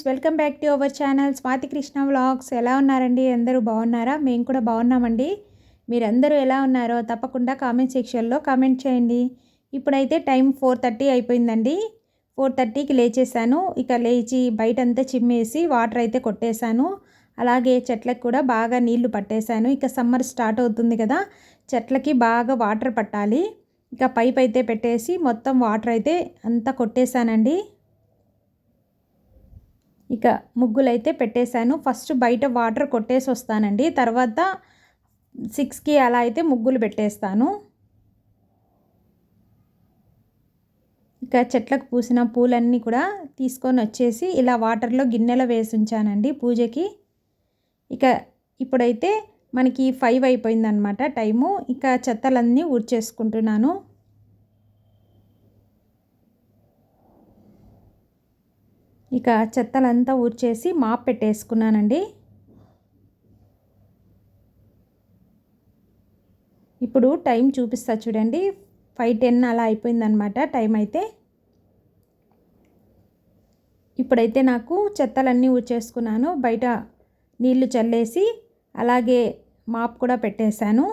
Friends welcome back to our channel Swathi Krishna vlogs. ఎలా ఉన్నారండి? అందరూ బాగున్నారా? మేము కూడా బాగున్నామండి. మీరందరూ ఎలా ఉన్నారో తప్పకుండా కామెంట్ సెక్షన్లో కామెంట్ చేయండి. ఇప్పుడైతే టైం ఫోర్ థర్టీ అయిపోయిందండి. ఫోర్ థర్టీకి లేచేసాను ఇక లేచి బయటంతా చిమ్మేసి వాటర్ అయితే కొట్టేశాను. అలాగే చెట్లకు కూడా బాగా నీళ్ళు పట్టేశాను. ఇక సమ్మర్ స్టార్ట్ అవుతుంది కదా చెట్లకి బాగా వాటర్ పట్టాలి. ఇక పైప్ అయితే పెట్టేసి మొత్తం వాటర్ అయితే అంతా కొట్టేశానండి. ఇక ముగ్గులైతే పెట్టేశాను. ఫస్ట్ బయట వాటర్ కొట్టేసి వస్తానండి. తర్వాత సిక్స్కి అలా అయితే ముగ్గులు పెట్టేస్తాను. ఇక చెట్లకు పూసిన పూలన్నీ కూడా తీసుకొని వచ్చేసి ఇలా వాటర్లో గిన్నెలో వేసి ఉంచానండి పూజకి. ఇక ఇప్పుడైతే మనకి ఫైవ్ అయిపోయిందనమాట టైము. ఇక చెత్తలన్నీ ఊడ్చేసుకుంటున్నాను. ఇక చెత్తలంతా ఊడ్చేసి మాప్ పెట్టేసుకున్నానండి. ఇప్పుడు టైం చూపిస్తా చూడండి. ఫైవ్ టెన్ అలా అయిపోయిందనమాట టైం అయితే. ఇప్పుడైతే నాకు చెత్తలన్నీ ఊడ్చేసుకున్నాను. బయట నీళ్ళు చల్లేసి అలాగే మాప్ కూడా పెట్టేశాను.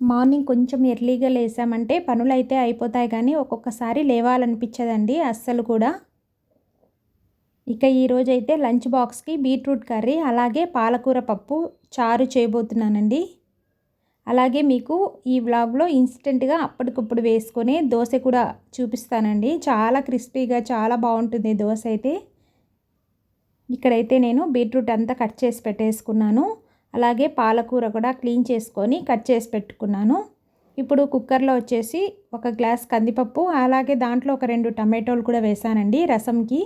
మార్నింగ్ కొంచెం ఎర్లీగా లేసామంటే పనులు అయితే అయిపోతాయి కానీ ఒక్కొక్కసారి లేవాలనిపించదండి అస్సలు కూడా. ఇక ఈరోజైతే లంచ్ బాక్స్కి బీట్రూట్ కర్రీ అలాగే పాలకూర పప్పు చారు చేయబోతున్నానండి. అలాగే మీకు ఈ వ్లాగ్లో ఇన్స్టెంట్గా అప్పటికప్పుడు వేసుకొని దోశ కూడా చూపిస్తానండి. చాలా క్రిస్పీగా చాలా బాగుంటుంది దోశ అయితే. ఇక్కడైతే నేను బీట్రూట్ అంతా కట్ చేసి పెట్టేసుకున్నాను. అలాగే పాలకూర కూడా క్లీన్ చేసుకొని కట్ చేసి పెట్టుకున్నాను. ఇప్పుడు కుక్కర్లో వచ్చేసి ఒక గ్లాస్ కందిపప్పు అలాగే దాంట్లో ఒక రెండు టమాటోలు కూడా వేసానండి రసంకి.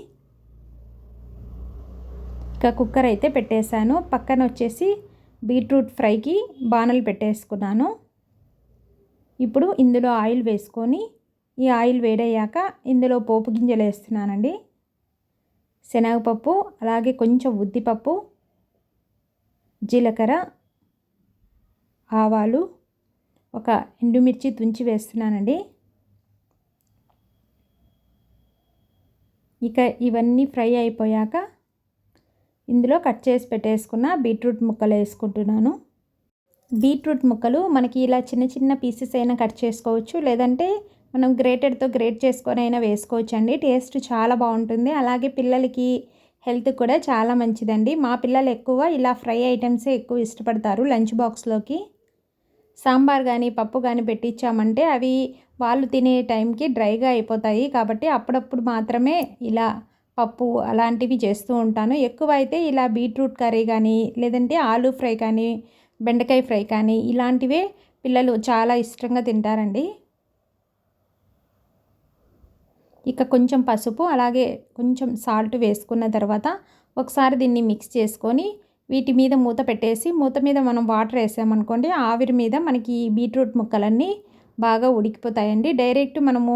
ఇంకా కుక్కర్ అయితే పెట్టేశాను. పక్కన వచ్చేసి బీట్రూట్ ఫ్రైకి బాణలు పెట్టేసుకున్నాను. ఇప్పుడు ఇందులో ఆయిల్ వేసుకొని ఈ ఆయిల్ వేడయ్యాక ఇందులో పోపు గింజలు వేస్తున్నానండి. శనగపప్పు అలాగే కొంచెం ఉద్దిపప్పు జీలకర్ర ఆవాలు ఒక ఎండుమిర్చి తుంచి వేస్తున్నానండి. ఇక ఇవన్నీ ఫ్రై అయిపోయాక ఇందులో కట్ చేసి పెట్టేసుకున్న బీట్రూట్ ముక్కలు వేసుకుంటున్నాను. బీట్రూట్ ముక్కలు మనకి ఇలా చిన్న చిన్న పీసెస్ అయినా కట్ చేసుకోవచ్చు. లేదంటే మనం గ్రేటెడ్తో గ్రేట్ చేసుకొని అయినా వేసుకోవచ్చు అండి టేస్ట్ చాలా బాగుంటుంది. అలాగే పిల్లలకి హెల్త్ కూడా చాలా మంచిదండి. మా పిల్లలు ఎక్కువ ఇలా ఫ్రై ఐటమ్సే ఎక్కువ ఇష్టపడతారు లంచ్ బాక్స్లోకి. సాంబార్ కానీ పప్పు కానీ పెట్టించామంటే అవి వాళ్ళు తినే టైంకి డ్రైగా అయిపోతాయి. కాబట్టి అప్పుడప్పుడు మాత్రమే ఇలా పప్పు అలాంటివి చేస్తూ ఉంటాను. ఎక్కువ అయితే ఇలా బీట్రూట్ కర్రీ కానీ లేదంటే ఆలూ ఫ్రై కానీ బెండకాయ ఫ్రై కానీ ఇలాంటివే పిల్లలు చాలా ఇష్టంగా తింటారండి. ఇక కొంచెం పసుపు అలాగే కొంచెం సాల్ట్ వేసుకున్న తర్వాత ఒకసారి దీన్ని మిక్స్ చేసుకొని వీటి మీద మూత పెట్టేసి మూత మీద మనం వాటర్ వేసామనుకోండి ఆవిరి మీద మనకి బీట్రూట్ ముక్కలన్నీ బాగా ఉడికిపోతాయండి. డైరెక్ట్ మనము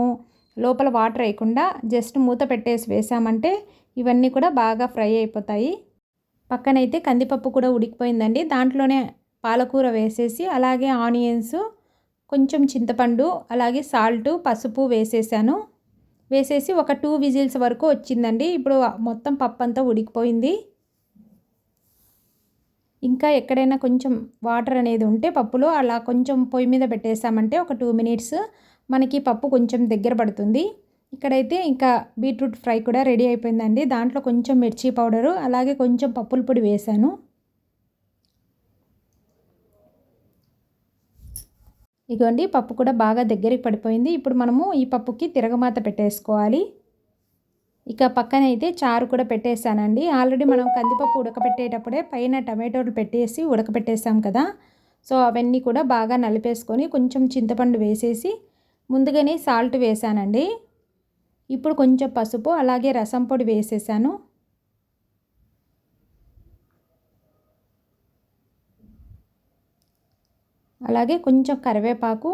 లోపల వాటర్ వేయకుండా జస్ట్ మూత పెట్టేసి వేసామంటే ఇవన్నీ కూడా బాగా ఫ్రై అయిపోతాయి. పక్కనైతే కందిపప్పు కూడా ఉడికిపోయిందండి. దాంట్లోనే పాలకూర వేసేసి అలాగే ఆనియన్స్ కొంచెం చింతపండు అలాగే సాల్ట్ పసుపు వేసేసాను. వేసేసి ఒక టూ విజిల్స్ వరకు వచ్చిందండి. ఇప్పుడు మొత్తం పప్పు అంతా ఉడికిపోయింది. ఇంకా ఎక్కడైనా కొంచెం వాటర్ అనేది ఉంటే పప్పులో అలా కొంచెం పొయ్యి మీద పెట్టేసామంటే ఒక టూ మినిట్స్ మనకి పప్పు కొంచెం దగ్గర పడుతుంది. ఇక్కడైతే ఇంకా బీట్రూట్ ఫ్రై కూడా రెడీ అయిపోయిందండి. దాంట్లో కొంచెం మిర్చి పౌడరు అలాగే కొంచెం పప్పుల పొడి వేశాను ఇదిగోండి పప్పు కూడా బాగా దగ్గరికి పడిపోయింది. ఇప్పుడు మనము ఈ పప్పుకి తిరగమాత పెట్టేసుకోవాలి. ఇక పక్కన అయితే చారు కూడా పెట్టేశానండి. ఆల్రెడీ మనం కందిపప్పు ఉడకబెట్టేటప్పుడే పైన టమాటోలు పెట్టేసి ఉడకబెట్టేసాం కదా. సో అవన్నీ కూడా బాగా నలిపేసుకొని కొంచెం చింతపండు వేసేసి ముందుగానే సాల్ట్ వేసానండి. ఇప్పుడు కొంచెం పసుపు అలాగే రసం పొడి వేసేసాను. అలాగే కొంచెం కరివేపాకు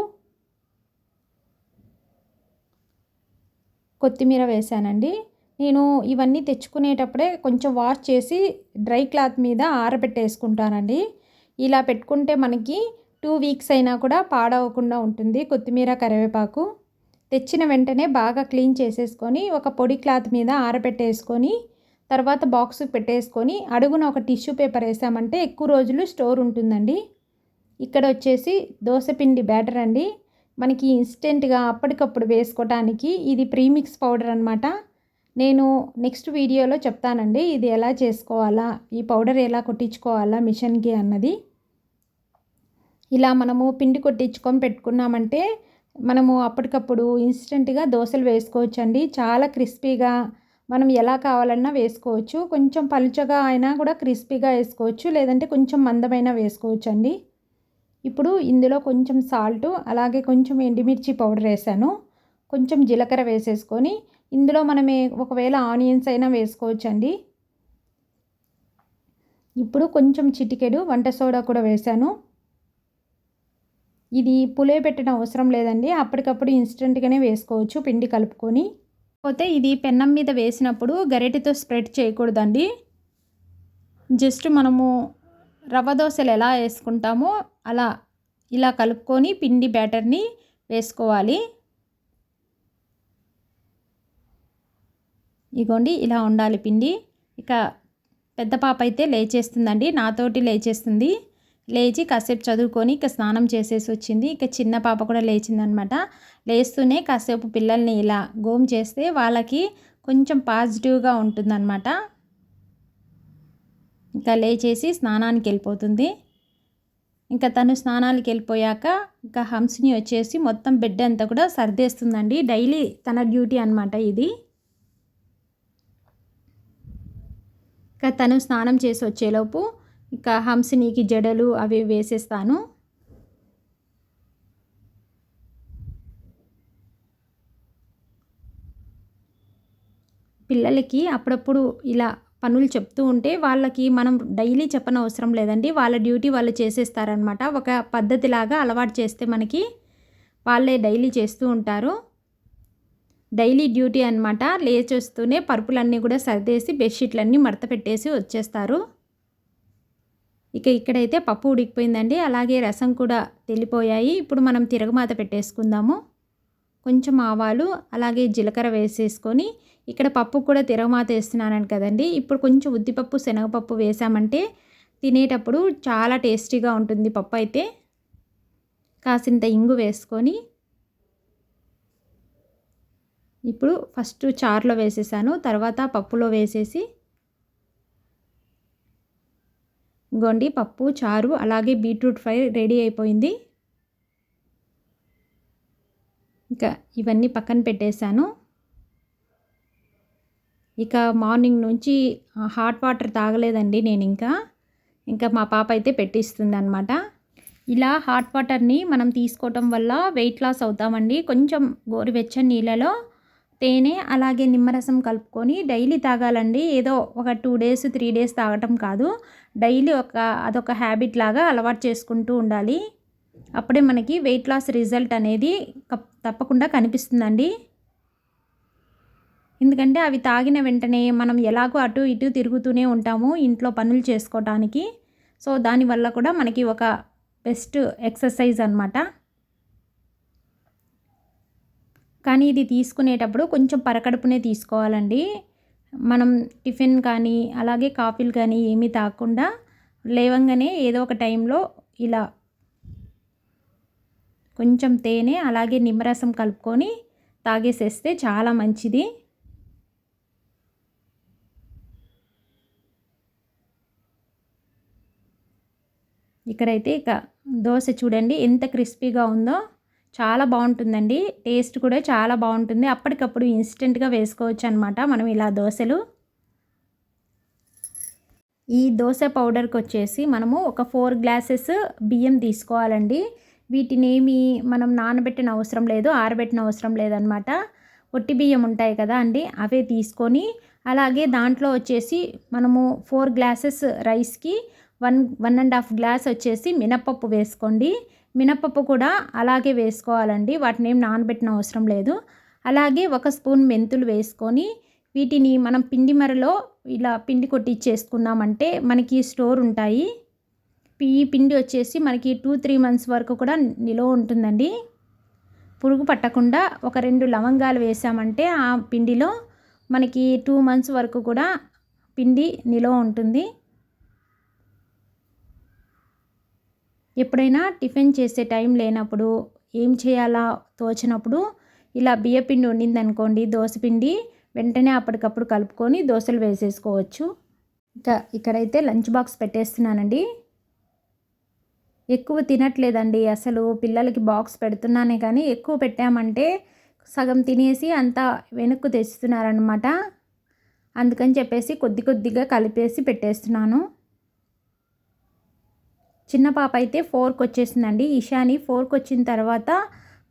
కొత్తిమీర వేసానండి. నేను ఇవన్నీ తెచ్చుకునేటప్పుడే కొంచెం వాష్ చేసి డ్రై క్లాత్ మీద ఆరబెట్టేసుకుంటానండి. ఇలా పెట్టుకుంటే మనకి టూ వీక్స్ అయినా కూడా పాడవకుండా ఉంటుంది కొత్తిమీర కరివేపాకు. తెచ్చిన వెంటనే బాగా క్లీన్ చేసేసుకొని ఒక పొడి క్లాత్ మీద ఆరబెట్టేసుకొని తర్వాత బాక్స్ పెట్టేసుకొని అడుగున ఒక టిష్యూ పేపర్ వేసామంటే ఎక్కువ రోజులు స్టోర్ ఉంటుందండి. ఇక్కడ వచ్చేసి దోశపిండి బ్యాటర్ అండి. మనకి ఇన్స్టెంట్గా అప్పటికప్పుడు వేసుకోవటానికి ఇది ప్రీమిక్స్ పౌడర్ అనమాట నేను నెక్స్ట్ వీడియోలో చెప్తానండి ఇది ఎలా చేసుకోవాలా ఈ పౌడర్ ఎలా కొట్టించుకోవాలా మిషన్కి అన్నది. ఇలా మనము పిండి కొట్టించుకొని పెట్టుకున్నామంటే మనము అప్పటికప్పుడు ఇన్స్టెంట్గా దోశలు వేసుకోవచ్చండి. చాలా క్రిస్పీగా మనం ఎలా కావాలన్నా వేసుకోవచ్చు. కొంచెం పలుచగా అయినా కూడా క్రిస్పీగా వేసుకోవచ్చు. లేదంటే కొంచెం మందమైన వేసుకోవచ్చు అండి ఇప్పుడు ఇందులో కొంచెం సాల్ట్ అలాగే కొంచెం ఎండిమిర్చి పౌడర్ వేసాను. కొంచెం జీలకర్ర వేసేసుకొని ఇందులో మనమే ఒకవేళ ఆనియన్స్ అయినా వేసుకోవచ్చండి. ఇప్పుడు కొంచెం చిటికెడు వంట సోడా కూడా వేసాను. ఇది పులే అవసరం లేదండి. అప్పటికప్పుడు ఇన్స్టెంట్గానే వేసుకోవచ్చు పిండి కలుపుకొని. పోతే ఇది పెన్నం మీద వేసినప్పుడు గరిటెతో స్ప్రెడ్ చేయకూడదండి. జస్ట్ మనము రవ్వ దోశలు ఎలా వేసుకుంటామో అలా ఇలా కలుపుకొని పిండి బ్యాటర్ని వేసుకోవాలి. ఇగోండి ఇలా ఉండాలి పిండి. ఇక పెద్ద పాప అయితే లేచేస్తుందండి. నాతోటి లేచేస్తుంది. లేచి కాసేపు చదువుకొని ఇక స్నానం చేసేసి వచ్చింది. ఇక చిన్న పాప కూడా లేచిందనమాట. లేస్తూనే కాసేపు పిల్లల్ని ఇలా గోమ్ చేస్తే వాళ్ళకి కొంచెం పాజిటివ్గా ఉంటుందన్నమాట ఇంకా లేచేసి స్నానానికి వెళ్ళిపోతుంది. ఇంకా తను స్నానానికి వెళ్ళిపోయాక ఇంకా హంస్ని వచ్చేసి మొత్తం బెడ్ అంతా కూడా సర్దేస్తుందండి. డైలీ తన డ్యూటీ అనమాట ఇది. ఇంకా తను స్నానం చేసి వచ్చేలోపు ఇంకా హంసినీకి జడలు అవి వేసేస్తాను. పిల్లలకి అప్పుడప్పుడు ఇలా పనులు చెప్తూ ఉంటే వాళ్ళకి మనం డైలీ చెప్పనవసరం అవసరం లేదండి. వాళ్ళ డ్యూటీ వాళ్ళు చేసేస్తారనమాట. ఒక పద్ధతిలాగా అలవాటు చేస్తే మనకి వాళ్ళే డైలీ చేస్తూ ఉంటారు. డైలీ డ్యూటీ అనమాట. లేచొస్తూనే పరుపులన్నీ కూడా సర్దేసి బెడ్షీట్లన్నీ మడత పెట్టేసి వచ్చేస్తారు. ఇక ఇక్కడైతే పప్పు ఉడికిపోయిందండి. అలాగే రసం కూడా తెలిపోయాయి ఇప్పుడు మనం తిరగమాత పెట్టేసుకుందాము. కొంచెం ఆవాలు అలాగే జీలకర్ర వేసేసుకొని ఇక్కడ పప్పు కూడా తిరగమాత వేస్తున్నాను కదండి. ఇప్పుడు కొంచెం ఉద్దిపప్పు శనగపప్పు వేసామంటే తినేటప్పుడు చాలా టేస్టీగా ఉంటుంది పప్పు అయితే. కాసింత ఇంగు వేసుకొని ఇప్పుడు ఫస్ట్ చారులో వేసేసాను. తర్వాత పప్పులో వేసేసి గొండి పప్పు చారు అలాగే బీట్రూట్ ఫ్రై రెడీ అయిపోయింది. ఇంకా ఇవన్నీ పక్కన పెట్టేశాను. ఇక మార్నింగ్ నుంచి హాట్ వాటర్ తాగలేదండి నేను ఇంకా. ఇంకా మా పాప అయితే పెట్టిస్తుంది అనమాట ఇలా హాట్ వాటర్ని మనం తీసుకోవటం వల్ల వెయిట్ లాస్ అవుతామండి. కొంచెం గోరువెచ్చని నీళ్ళలో తేనె అలాగే నిమ్మరసం కలుపుకొని డైలీ తాగాలండి. ఏదో ఒక టూ డేస్ త్రీ డేస్ తాగటం కాదు. డైలీ ఒక అదొక హ్యాబిట్ లాగా అలవాటు చేసుకుంటూ ఉండాలి. అప్పుడే మనకి వెయిట్ లాస్ రిజల్ట్ అనేది తప్పకుండా కనిపిస్తుందండి. ఎందుకంటే అవి తాగిన వెంటనే మనం ఎలాగో అటు ఇటు తిరుగుతూనే ఉంటాము ఇంట్లో పనులు చేసుకోవటానికి సో దానివల్ల కూడా మనకి ఒక బెస్ట్ ఎక్సర్సైజ్ అనమాట కానీ ఇది తీసుకునేటప్పుడు కొంచెం పరకడుపునే తీసుకోవాలండి. మనం టిఫిన్ కానీ అలాగే కాఫీలు కానీ ఏమీ తాగకుండా లేవంగానే ఏదో ఒక టైంలో ఇలా కొంచెం తేనె అలాగే నిమ్మరసం కలుపుకొని తాగేసేస్తే చాలా మంచిది. ఇక్కడైతే ఇక దోశ చూడండి ఎంత క్రిస్పీగా ఉందో. చాలా బాగుంటుందండి. టేస్ట్ కూడా చాలా బాగుంటుంది. అప్పటికప్పుడు ఇన్స్టెంట్గా వేసుకోవచ్చు అనమాట మనం ఇలా దోశలు. ఈ దోశ పౌడర్కి వచ్చేసి మనము ఒక ఫోర్ గ్లాసెస్ బియ్యం తీసుకోవాలండి. వీటినేమి మనం నానబెట్టిన అవసరం లేదు ఆరబెట్టిన అవసరం లేదనమాట ఒట్టి బియ్యం ఉంటాయి కదా అండి అవే తీసుకొని అలాగే దాంట్లో వచ్చేసి మనము ఫోర్ గ్లాసెస్ రైస్కి one one and half glass వచ్చేసి మినప్పప్పు వేసుకోండి. మినపప్పు కూడా అలాగే వేసుకోవాలండి. వాటిని ఏం నానబెట్టిన అవసరం లేదు. అలాగే ఒక స్పూన్ మెంతులు వేసుకొని వీటిని మనం పిండి మరలో ఇలా పిండి కొట్టిచ్చేసుకున్నామంటే మనకి స్టోర్ ఉంటాయి. ఈ పిండి వచ్చేసి మనకి టూ త్రీ మంత్స్ వరకు కూడా నిలువ ఉంటుందండి. పురుగు పట్టకుండా ఒక రెండు లవంగాలు వేసామంటే ఆ పిండిలో మనకి టూ మంత్స్ వరకు కూడా పిండి నిలవ ఉంటుంది. ఎప్పుడైనా టిఫిన్ చేసే టైం లేనప్పుడు ఏం చేయాలా తోచినప్పుడు ఇలా బియ్యపిండి ఉండిందనుకోండి దోశపిండి వెంటనే అప్పటికప్పుడు కలుపుకొని దోశలు వేసేసుకోవచ్చు. ఇంకా ఇక్కడైతే లంచ్ బాక్స్ పెట్టేస్తున్నానండి. ఎక్కువ తినట్లేదండి అసలు పిల్లలకి బాక్స్ పెడుతున్నానే కానీ ఎక్కువ పెట్టామంటే సగం తినేసి అంతా వెనక్కు తెస్తున్నారనమాట అందుకని చెప్పేసి కొద్ది కొద్దిగా కలిపేసి పెట్టేస్తున్నాను. చిన్న పాప అయితే ఫోర్కి వచ్చేసిందండి. ఇషాని ఫోర్కి వచ్చిన తర్వాత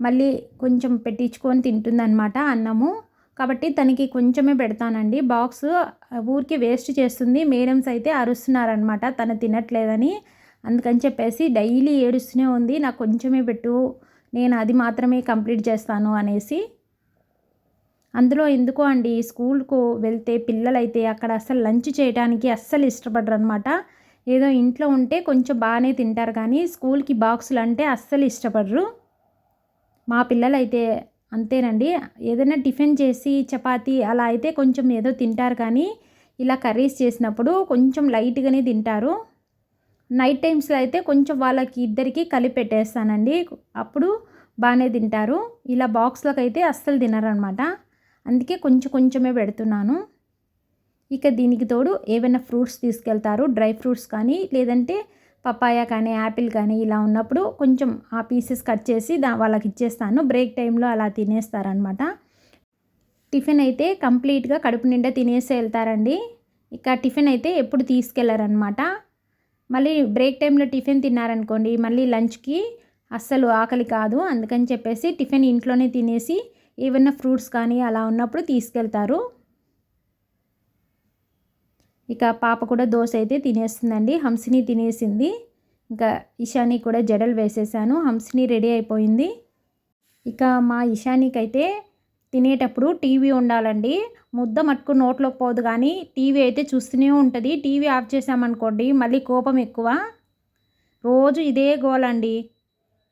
మళ్ళీ కొంచెం పెట్టించుకొని తింటుందన్నమాట అన్నము. కాబట్టి తనకి కొంచెమే పెడతానండి. బాక్స్ ఊరికి వేస్ట్ చేస్తుంది. మేడమ్స్ అయితే అరుస్తున్నారనమాట తను తినట్లేదని. అందుకని చెప్పేసి డైలీ ఏడుస్తూనే ఉంది. నాకు కొంచెమే పెట్టు. నేను అది మాత్రమే కంప్లీట్ చేస్తాను అనేసి. అందులో ఎందుకో అండి స్కూల్కు వెళ్తే పిల్లలైతే అక్కడ అస్సలు లంచ్ చేయడానికి అస్సలు ఇష్టపడరు అనమాట ఏదో ఇంట్లో ఉంటే కొంచెం బాగానే తింటారు కానీ స్కూల్కి బాక్సులు అంటే అస్సలు ఇష్టపడరు. మా పిల్లలైతే అంతేనండి. ఏదైనా టిఫిన్ చేసి చపాతి అలా అయితే కొంచెం ఏదో తింటారు కానీ ఇలా కర్రీస్ చేసినప్పుడు కొంచెం లైట్గానే తింటారు. నైట్ టైమ్స్లో అయితే కొంచెం వాళ్ళకి ఇద్దరికి కలిపి పెట్టేస్తానండి. అప్పుడు బాగానే తింటారు. ఇలా బాక్స్లోకి అయితే అస్సలు తినరనమాట. అందుకే కొంచెం కొంచెమే పెడుతున్నాను. ఇక దీనికి తోడు ఏవైనా ఫ్రూట్స్ తీసుకెళ్తారు డ్రై ఫ్రూట్స్ కానీ లేదంటే పపాయ కానీ యాపిల్ కానీ ఇలా ఉన్నప్పుడు కొంచెం ఆ పీసెస్ కట్ చేసి దా వాళ్ళకి ఇచ్చేస్తాను. బ్రేక్ టైంలో అలా తినేస్తారనమాట టిఫిన్ అయితే కంప్లీట్గా కడుపు నిండా తినేసి వెళ్తారండి. ఇక టిఫిన్ అయితే ఎప్పుడు తీసుకెళ్ళారనమాట మళ్ళీ బ్రేక్ టైంలో టిఫిన్ తిన్నారనుకోండి మళ్ళీ లంచ్కి అస్సలు ఆకలి కాదు. అందుకని చెప్పేసి టిఫిన్ ఇంట్లోనే తినేసి ఏమైనా ఫ్రూట్స్ కానీ అలా ఉన్నప్పుడు తీసుకెళ్తారు. ఇక పాప కూడా దోశ అయితే తినేస్తుందండి. హంసిని తినేసింది. ఇంకా ఇషాని కూడా జడలు వేసేసాను. హంసిని రెడీ అయిపోయింది. ఇక మా ఇషానికి అయితే తినేటప్పుడు టీవీ ఉండాలండి. ముద్ద మట్టుకు నోట్లోకి పోదు కానీ టీవీ అయితే చూస్తూనే ఉంటుంది. టీవీ ఆఫ్ చేసామనుకోండి మళ్ళీ కోపం ఎక్కువ. రోజు ఇదే గోలండి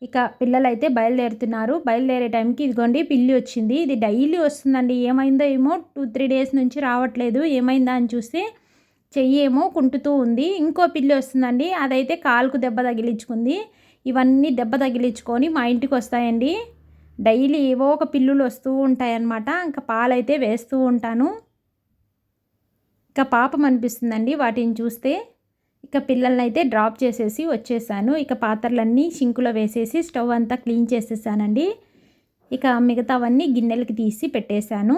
ఇక పిల్లలైతే బయలుదేరుతున్నారు. బయలుదేరే టైంకి ఇదిగోండి పిల్లి వచ్చింది. ఇది డైలీ వస్తుందండి. ఏమైందో ఏమో టూ త్రీ డేస్ నుంచి రావట్లేదు. ఏమైందా అని చూస్తే చెయ్యి ఏమో కుంటుతూ ఉంది. ఇంకో పిల్లి వస్తుందండి. అదైతే కాలుకు దెబ్బ తగిలించుకుంది. ఇవన్నీ దెబ్బ తగిలించుకొని మా ఇంటికి వస్తాయండి. డైలీ ఏవో ఒక పిల్లులు వస్తూ ఉంటాయన్నమాట. ఇంకా పాలైతే వేస్తూ ఉంటాను. ఇక పాపం అనిపిస్తుందండి వాటిని చూస్తే. ఇక పిల్లల్ని అయితే డ్రాప్ చేసేసి వచ్చేసాను. ఇక పాత్రలన్నీ సింకులో వేసేసి స్టవ్ అంతా క్లీన్ చేసేసానండి. ఇక మిగతావన్నీ గిన్నెలకి తీసి పెట్టేశాను.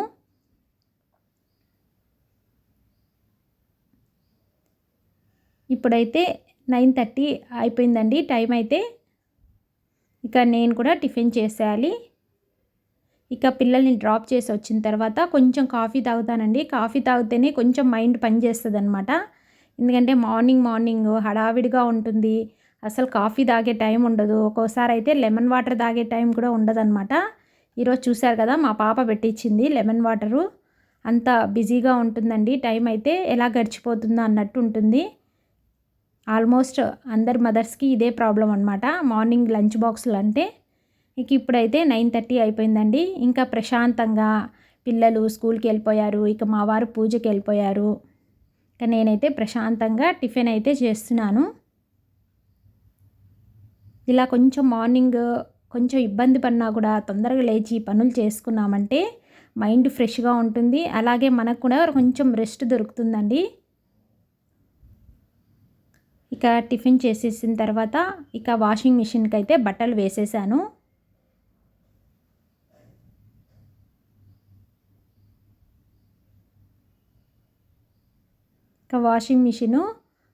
ఇప్పుడైతే నైన్ థర్టీ అయిపోయిందండి. టైం అయితే ఇక నేను కూడా టిఫిన్ చేసేయాలి. ఇక పిల్లల్ని డ్రాప్ చేసి వచ్చిన తర్వాత కొంచెం కాఫీ తాగుతానండి. కాఫీ తాగితేనే కొంచెం మైండ్ పనిచేస్తుంది అనమాట ఎందుకంటే మార్నింగ్ మార్నింగ్ హడావిడిగా ఉంటుంది. అసలు కాఫీ తాగే టైం ఉండదు. ఒక్కోసారి అయితే లెమన్ వాటర్ తాగే టైం కూడా ఉండదన్నమాట. ఈరోజు చూశారు కదా మా పాప పెట్టించింది లెమన్ వాటరు. అంత బిజీగా ఉంటుందండి. టైం అయితే ఎలా గడిచిపోతుందో అన్నట్టు ఉంటుంది. ఆల్మోస్ట్ అందరి మదర్స్కి ఇదే ప్రాబ్లం అనమాట మార్నింగ్ లంచ్ బాక్సులు అంటే ఇక ఇప్పుడైతే నైన్ థర్టీ అయిపోయిందండి. ఇంకా ప్రశాంతంగా పిల్లలు స్కూల్కి వెళ్ళిపోయారు. ఇక మా వారు పూజకి వెళ్ళిపోయారు. ఇక నేనైతే ప్రశాంతంగా టిఫిన్ అయితే చేస్తున్నాను. ఇలా కొంచెం మార్నింగ్ కొంచెం ఇబ్బంది పడినా కూడా తొందరగా లేచి పనులు చేసుకున్నామంటే మైండ్ ఫ్రెష్గా ఉంటుంది. అలాగే మనకు కూడా కొంచెం రెస్ట్ దొరుకుతుందండి. ఇక టిఫిన్ చేసేసిన తర్వాత ఇక వాషింగ్ మిషన్కి అయితే బట్టలు వేసేసాను. ఇక వాషింగ్ మిషను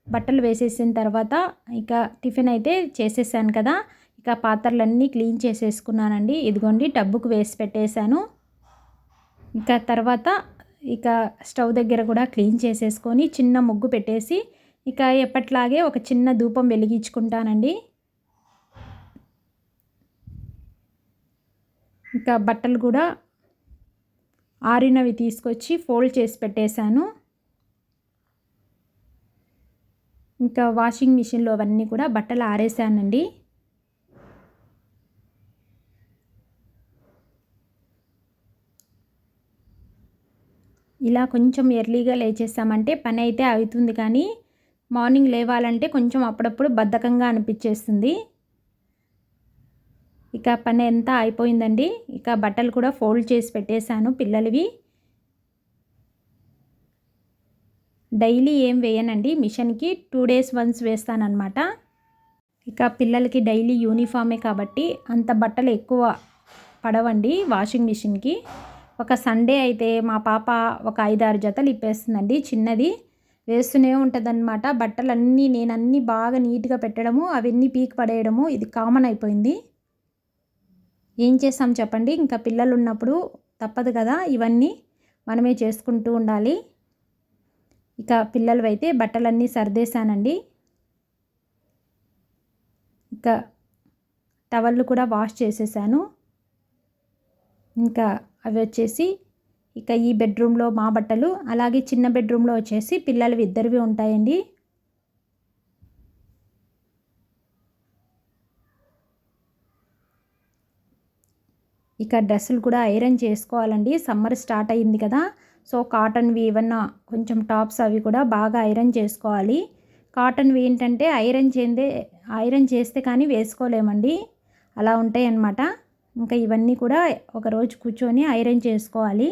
బట్టలు వేసేసిన తర్వాత ఇక టిఫిన్ అయితే చేసేసాను కదా. ఇక పాత్రలన్నీ క్లీన్ చేసేసుకున్నానండి. ఇదిగోండి టబ్బుకు వేసి పెట్టేశాను. ఇక తర్వాత ఇక స్టవ్ దగ్గర కూడా క్లీన్ చేసేసుకొని చిన్న ముగ్గు పెట్టేసి ఇక ఎప్పట్లాగే ఒక చిన్న ధూపం వెలిగించుకుంటానండి. ఇంకా బట్టలు కూడా ఆరినవి తీసుకొచ్చి ఫోల్డ్ చేసి పెట్టేశాను. ఇంకా వాషింగ్ మిషన్లో అవన్నీ కూడా బట్టలు ఆరేసానండి ఇలా కొంచెం ఎర్లీగా లేచేసామంటే పని అయితే అవుతుంది కానీ మార్నింగ్ లేవాలంటే కొంచెం అప్పుడప్పుడు బద్ధకంగా అనిపించేస్తుంది. ఇక పని ఎంత అయిపోయిందండి. ఇక బట్టలు కూడా ఫోల్డ్ చేసి పెట్టేశాను పిల్లలవి. డైలీ ఏం వేయనండి. మిషన్కి టూ డేస్ వన్స్ వేస్తానన్నమాట. ఇక పిల్లలకి డైలీ యూనిఫామే కాబట్టి అంత బట్టలు ఎక్కువ పడవండి వాషింగ్ మిషన్కి. ఒక సండే అయితే మా పాప ఒక ఐదారు జతలు ఇప్పేస్తుందండి చిన్నది. వేస్తూనే ఉంటుందన్నమాట. బట్టలన్నీ నేను అన్నీ బాగా నీట్గా పెట్టడము అవన్నీ పీక్ పడేయడము ఇది కామన్ అయిపోయింది. ఏం చేస్తాం చెప్పండి? ఇంకా పిల్లలు ఉన్నప్పుడు తప్పదు కదా ఇవన్నీ. మనమే చేసుకుంటూ ఉండాలి. ఇక పిల్లలు అయితే బట్టలన్నీ సర్దేశానండి. ఇంకా టవళ్ళు కూడా వాష్ చేసేసాను. ఇంకా అవి వచ్చేసి ఇక ఈ బెడ్రూమ్లో మా బట్టలు అలాగే చిన్న బెడ్రూమ్లో వచ్చేసి పిల్లలు ఇద్దరివి ఉంటాయండి. ఇక డ్రెస్సులు కూడా ఐరన్ చేసుకోవాలండి. సమ్మర్ స్టార్ట్ అయ్యింది కదా సో కాటన్వి ఏమన్నా కొంచెం టాప్స్ అవి కూడా బాగా ఐరన్ చేసుకోవాలి. కాటన్వి ఏంటంటే ఐరన్ చేందే ఐరన్ చేస్తే కానీ వేసుకోలేమండి. అలా ఉంటాయి అన్నమాట ఇంకా ఇవన్నీ కూడా ఒకరోజు కూర్చొని ఐరన్ చేసుకోవాలి.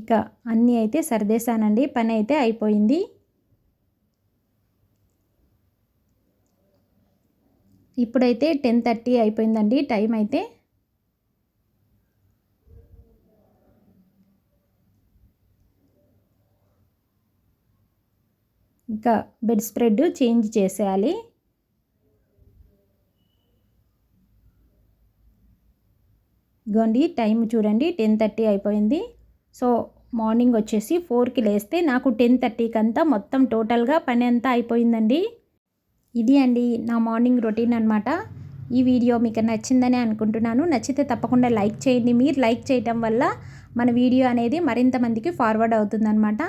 ఇక అన్నీ అయితే సర్దేశానండి పని అయితే అయిపోయింది. ఇప్పుడైతే టెన్ థర్టీ అయిపోయిందండి టైం అయితే. ఇంకా బెడ్ స్ప్రెడ్ చేంజ్ చేసేయాలి. ఇగోండి టైం చూడండి టెన్ థర్టీ అయిపోయింది. సో మార్నింగ్ వచ్చేసి ఫోర్కి లేస్తే నాకు టెన్ థర్టీకి అంతా మొత్తం టోటల్గా పని అంతా అయిపోయిందండి. ఇది అండి నా మార్నింగ్ రొటీన్ అనమాట ఈ వీడియో మీకు నచ్చిందని అనుకుంటున్నాను. నచ్చితే తప్పకుండా లైక్ చేయండి. మీరు లైక్ చేయటం వల్ల మన వీడియో అనేది మరింత మందికి ఫార్వర్డ్ అవుతుందన్నమాట.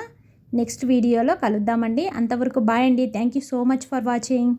నెక్స్ట్ వీడియోలో కలుద్దామండి. అంతవరకు బాయ్ అండి. Thank you so much for watching.